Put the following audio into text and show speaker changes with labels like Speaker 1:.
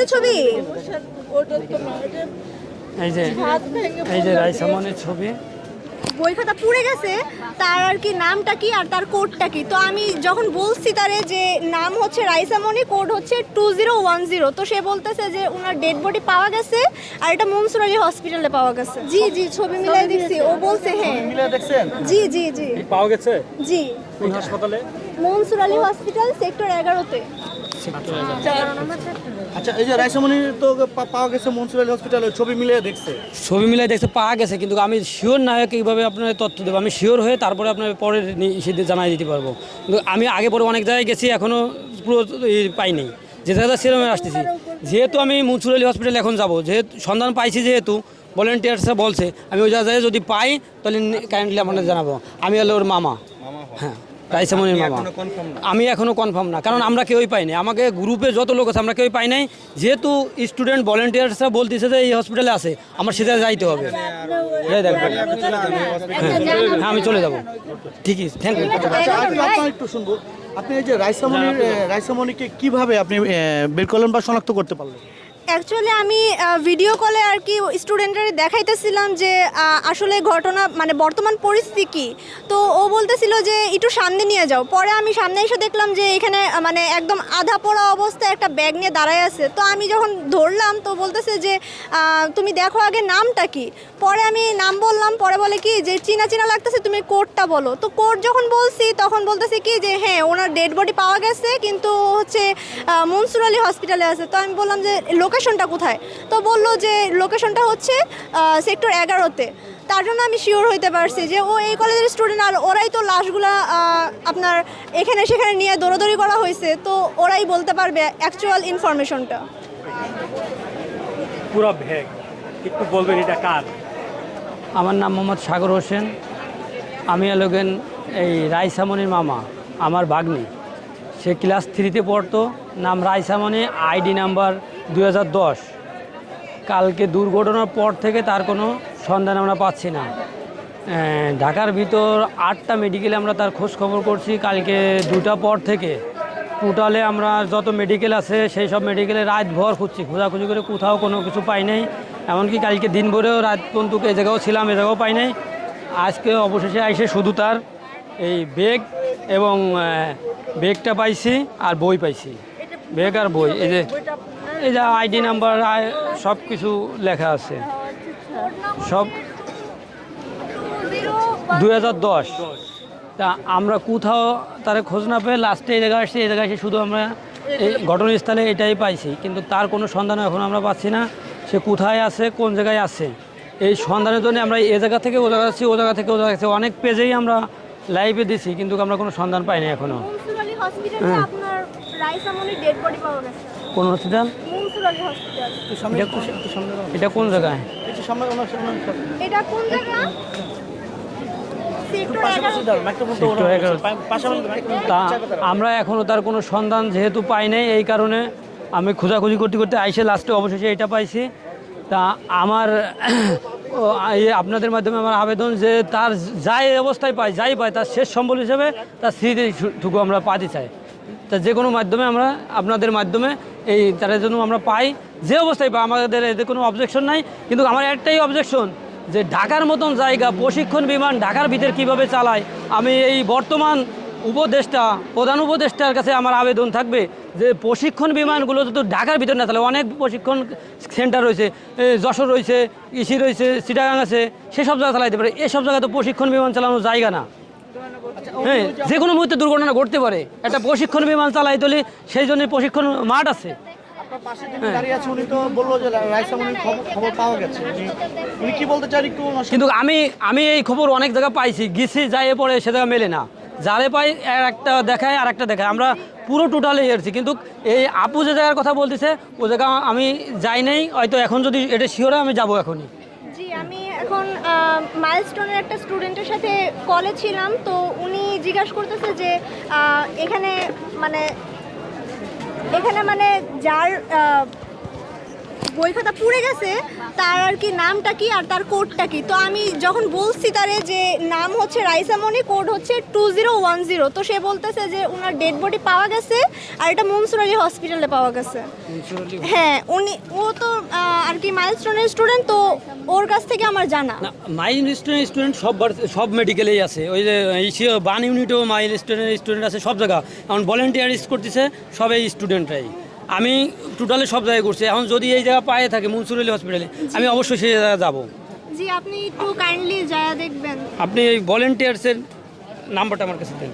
Speaker 1: রাইসামনের ছবি?
Speaker 2: এই যে এই যে রাইসামনের ছবি।
Speaker 1: বই খাতা পুড়ে গেছে তার আর কি নামটা কি আর তার কোডটা কি? তো আমি যখন বলছি তারে যে নাম হচ্ছে রাইসামনি কোড হচ্ছে টু জিরো ওয়ান জিরো। তো সে বলতেছে যে ওনার ডেড বডি পাওয়া গেছে আর এটা মনসুর আলী হসপিটালে পাওয়া গেছে। জি জি ছবি মিলাই দিচ্ছি ও বলছে হ্যাঁ। জি জি জি।
Speaker 2: পাওয়া গেছে?
Speaker 1: জি।
Speaker 2: কোন হাসপাতালে?
Speaker 1: মনসুর আলী হসপিটাল সেক্টর এগারোতে।
Speaker 3: আচ্ছা এই যে রাইসামণি তো পাওয়া গেছে মনসুর আলী হসপিটালে ছবি মিলে দেখছে?
Speaker 2: ছবি মিলাই দেখতে পাওয়া গেছে কিন্তু আমি শিওর না হয়ে কীভাবে আপনার তথ্য দেবো। আমি শিওর হয়ে তারপরে আপনার পরে সেদিন জানাই দিতে পারব। কিন্তু আমি আগে পরে অনেক জায়গায় গেছি এখনও পুরো ই পাইনি যে জায়গাটা সেরমে আসতেছি। যেহেতু আমি মুন্সুর আলী হসপিটালে এখন যাব যেহেতু সন্ধান পাইছি যেহেতু ভলেন্টিয়ার্সরা বলছে আমি ওই জায়গায় যদি পাই তাহলে কাইন্ডলি আপনাদের জানাব। আমি হলো ওর মামা। হ্যাঁ। রাইসামনির মামা। আমি এখনও কনফার্ম না কারণ আমরা কেউই পাইনি। আমাকে গ্রুপে যত লোক আছে আমরা কেউই পাই নাই। যেহেতু স্টুডেন্ট ভলেন্টিয়ার্সরা বলতেছে যে এই হসপিটালে আছে আমার সেটা যাইতে হবে। হ্যাঁ আমি চলে যাব। ঠিকই থ্যাংক ইউ
Speaker 3: আচ্ছা একটু শুনব। আপনি এই যে রাইসামণির রাইসামণিকে কীভাবে আপনি বের করলেন বা শনাক্ত করতে পারলেন?
Speaker 1: অ্যাকচুয়ালি আমি ভিডিও কলে আর কি স্টুডেন্টের দেখাইতেছিলাম যে আসলে ঘটনা মানে বর্তমান পরিস্থিতি। কী তো ও বলতেছিল যে, একটু সামনে নিয়ে যাও। পরে আমি সামনে এসে দেখলাম যে, এখানে মানে একদম আধা পড়া অবস্থায় একটা ব্যাগ নিয়ে দাঁড়ায় আছে। তো আমি যখন ধরলাম, তো বলতেছে যে তুমি দেখো আগে নামটা কি? পরে আমি নাম বললাম, পরে বলে কি যে, চিনা চিনা লাগতেছে, তুমি কোডটা বলো। তো কোড যখন বলছি, তখন বলতেছে কি যে হ্যাঁ ওনার ডেড বডি পাওয়া গেছে, কিন্তু হচ্ছে মনসুর আলী হসপিটালে আছে। তো আমি বললাম যে লোকেশনটা কোথায়? তো বলল যে লোকেশনটা হচ্ছে সেক্টর এগারোতে। তার জন্য আমি শিওর হইতে পারছি যে ও এই কলেজের স্টুডেন্ট আর ওরাই তো লাশগুলা আপনার এখানে সেখানে নিয়ে দৌড়াদৌড়ি করা হয়েছে। তো ওরাই বলতে পারবে অ্যাকচুয়াল ইনফরমেশনটা
Speaker 4: পুরো ভেগ। একটু বলবেন এটা কার?
Speaker 2: আমার নাম মোহাম্মদ সাগর হোসেন। আমি এলোগেন এই রাইসামনির মামা আমার ভাগ্নি। সে ক্লাস থ্রিতে পড়তো নাম রাইসামনি আইডি নাম্বার দু হাজার দশ। কালকে দুর্ঘটনার পর থেকে তার কোনো সন্ধান আমরা পাচ্ছি না। ঢাকার ভিতর আটটা মেডিকেলে আমরা তার খোঁজ খবর করছি। কালকে দুটা পর থেকে টোটালে আমরা যত মেডিকেল আছে সেই সব মেডিকেলে রাত ভর খুঁজছি। খোঁজাখুঁজি করে কোথাও কোনো কিছু পাই নাই। এমনকি কালকে দিন ভরেও রাত পর্যন্ত এ জায়গাও ছিলাম এ জায়গাও পাই নাই। আজকে অবশেষে আইসে শুধু তার এই বেগ এবং বেগটা পাইছি আর বই পাইছি। বেগ আর বই এই যে এই যে আইডি নাম্বার সব কিছু লেখা আছে। সব দুই হাজার দশ। তা আমরা কোথাও তার খোঁজ না পেয়ে লাস্টে এই জায়গায় আসছি এই জায়গায় এসে শুধু আমরা এই ঘটনাস্থলে এটাই পাইছি। কিন্তু তার কোনো সন্ধান এখন আমরা পাচ্ছি না সে কোথায় আছে কোন জায়গায় আছে। এই সন্ধানের জন্য আমরা এ জায়গা থেকে ও জায়গা আছি ও জায়গা থেকে ও জায়গা আছে অনেক পেজেই আমরা লাইভে দিছি কিন্তু আমরা কোনো সন্ধান পাইনি এখনও
Speaker 1: মনসুর
Speaker 2: কোন হসপিটাল। এটা কোন জায়গায়?
Speaker 1: এটা কোন জায়গা?
Speaker 3: তো
Speaker 2: আমরা এখনও তার কোনো সন্ধান যেহেতু পাই নাই এই কারণে আমি খোঁজাখুঁজি করতে করতে আইসে লাস্টে অবশেষে এটা পাইছি। তা আমার আপনাদের মাধ্যমে আমার আবেদন যে তার যাই অবস্থায় পাই যাই পায় তার শেষ সম্বল হিসেবে তার স্মৃতিটুকু আমরা পাতে চাই। তা যে কোনো মাধ্যমে আমরা আপনাদের মাধ্যমে এই তার জন্য আমরা পাই। যে অবস্থায় পাই, আমাদের এতে কোনো অবজেকশন নাই। কিন্তু আমার একটাই অবজেকশন যে ঢাকার মতন জায়গা, প্রশিক্ষণ বিমান ঢাকার ভিতর কীভাবে চালায়? আমি এই বর্তমান উপদেষ্টা, প্রধান উপদেষ্টার কাছে আমার আবেদন থাকবে যে প্রশিক্ষণ বিমানগুলো তো ঢাকার ভিতর না তাহলে অনেক প্রশিক্ষণ সেন্টার রয়েছে যশোর রয়েছে, ইসি রয়েছে, চিটাগাং আছে, সেসব জায়গা চালাইতে পারে। এসব জায়গায় তো প্রশিক্ষণ বিমান চালানোর জায়গা না। হ্যাঁ যে কোনো মুহূর্তে দুর্ঘটনা ঘটতে পারে। একটা প্রশিক্ষণ বিমান চালাই তোলে সেই জন্য প্রশিক্ষণ মাঠ আছে।
Speaker 3: আপনার পাশে যিনি দাঁড়িয়ে আছে উনি তো বলল যে রাইসামণির খবর খবর পাওয়া গেছে। উনি- উনি কি বলতে চান একটু ওনার সাথে-
Speaker 2: কিন্তু আমি আমি এই খবর অনেক জায়গা পাইছি। গেছি যাই পরে সে জায়গা মেলে না। যারে পাই আর একটা দেখায় আর একটা দেখায়। আমরা পুরো টোটালে এসেছি কিন্তু এই আপু যে জায়গার কথা বলতেছে ও জায়গা আমি যাই নাই। হয়তো এখন যদি এটা শিওরে আমি যাব এখনই।
Speaker 1: জি আমি এখন মাইলস্টোনের একটা স্টুডেন্টের সাথে কলে ছিলাম। তো উনি জিজ্ঞাসা করতেছে যে এখানে মানে এখানে মানে যার বই খাতা পুড়ে গেছে তার আর কি নামটা কি আর তার কোডটা কি? তো আমি যখন বলছি তারে যে নাম হচ্ছে রাইসামণি কোড হচ্ছে টু জিরো ওয়ান জিরো তো সে বলতেছে যে ওনার ডেড বডি পাওয়া গেছে আর এটা মনসুর আলী হসপিটালে পাওয়া গেছে। হ্যাঁ উনি ও তো আর কি মাইলস্টোনের স্টুডেন্ট তো ওর কাছ থেকে আমার জানা।
Speaker 2: না মাইল স্টুডেন্ট স্টুডেন্ট সব সব মেডিকেলেই আছে। ওই যে বান ইউনিটেও মাইল স্টুডেন্ট স্টুডেন্ট আছে সব জায়গা। এখন ভলেন্টিয়ারিস করতেছে সবাই স্টুডেন্টরাই আমি টোটালি সব জায়গায় ঘুরছি। এখন যদি এই জায়গা পায়ে থাকে মনসুরলি হসপিটালে আমি অবশ্যই সেই জায়গায় যাব।
Speaker 1: জি আপনি একটু কাইন্ডলি যায় দেখবেন।
Speaker 2: আপনি এই ভলেন্টিয়ার্সের নাম্বারটা আমার কাছে দেন।